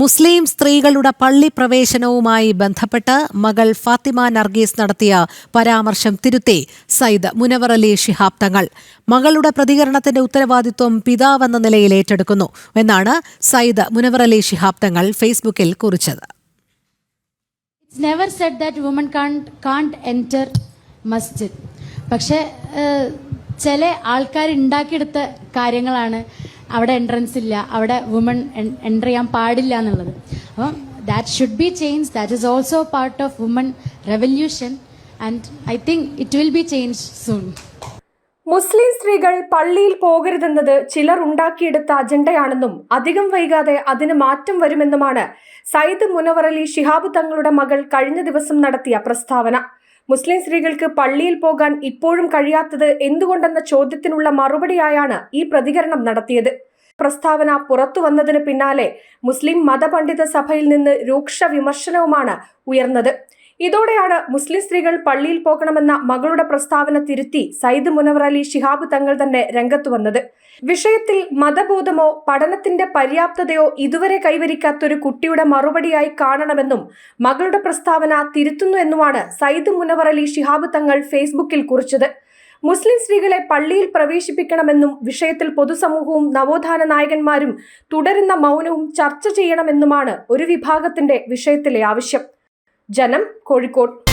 മുസ്ലിം സ്ത്രീകളുടെ പള്ളി പ്രവേശനവുമായി ബന്ധപ്പെട്ട് മകൾ ഫാത്തിമ നർഗീസ് നടത്തിയ പരാമർശം തിരുത്തി സയ്യിദ് മുനവർ അലി ഷിഹാബ് തങ്ങൾ. മകളുടെ പ്രതികരണത്തിന്റെ ഉത്തരവാദിത്വം പിതാവെന്ന നിലയിൽ ഏറ്റെടുക്കുന്നു എന്നാണ് സയ്യിദ് മുനവർ അലി ഷിഹാബ് തങ്ങൾ ഫേസ്ബുക്കിൽ കുറിച്ചത്. പക്ഷേ ചില ആൾക്കാർ ഉണ്ടാക്കിയെടുത്ത കാര്യങ്ങളാണ്. അവിടെ എൻട്രൻസ് ഇല്ല. അവിടെ വുമൺ എന്റർ ചെയ്യാൻ പാടില്ല എന്നുള്ളത്. അപ്പം that should be change that is also part of woman revolution and I think it will be change soon Muslim സ്ത്രീകൾ പള്ളിയിൽ പോകരുതെന്നത് ചിലർ ഉണ്ടാക്കിയെടുത്ത അജണ്ടയാണെന്നും അധികം വൈകാതെ അതിന് മാറ്റം വരുമെന്നുമാണ് സയ്യിദ് മുനവറലി ശിഹാബ് തങ്ങളുടെ മകൾ കഴിഞ്ഞ ദിവസം നടത്തിയ പ്രസ്താവന. മുസ്ലിം സ്ത്രീകൾക്ക് പള്ളിയിൽ പോകാൻ ഇപ്പോഴും കഴിയാത്തത് എന്തുകൊണ്ടെന്ന ചോദ്യത്തിനുള്ള മറുപടിയായാണ് ഈ പ്രതികരണം നടത്തിയത്. പ്രസ്താവന പുറത്തു വന്നതിന് പിന്നാലെ മുസ്ലിം മതപണ്ഡിത സഭയിൽ നിന്ന് രൂക്ഷ വിമർശനവുമാണ് ഉയർന്നത്. ഇതോടെയാണ് മുസ്ലിം സ്ത്രീകൾ പള്ളിയിൽ പോകണമെന്ന മകളുടെ പ്രസ്താവന തിരുത്തി സയ്യിദ് മുനവർ അലി ഷിഹാബ് തങ്ങൾ തന്നെ രംഗത്തു വന്നത്. വിഷയത്തിൽ മതബോധമോ പഠനത്തിന്റെ പര്യാപ്തതയോ ഇതുവരെ കൈവരിക്കാത്തൊരു കുട്ടിയുടെ മറുപടിയായി കാണണമെന്നും മകളുടെ പ്രസ്താവന തിരുത്തുന്നു എന്നുമാണ് സയ്യിദ് മുനവർ അലി ഷിഹാബ് തങ്ങൾ ഫേസ്ബുക്കിൽ കുറിച്ചത്. മുസ്ലിം സ്ത്രീകളെ പള്ളിയിൽ പ്രവേശിപ്പിക്കണമെന്നും വിഷയത്തിൽ പൊതുസമൂഹവും നവോത്ഥാന നായകന്മാരും തുടരുന്ന മൗനവും ചർച്ച ചെയ്യണമെന്നുമാണ് ഒരു വിഭാഗത്തിന്റെ വിഷയത്തിലെ ആവശ്യം. ജനം കോഴിക്കോട്.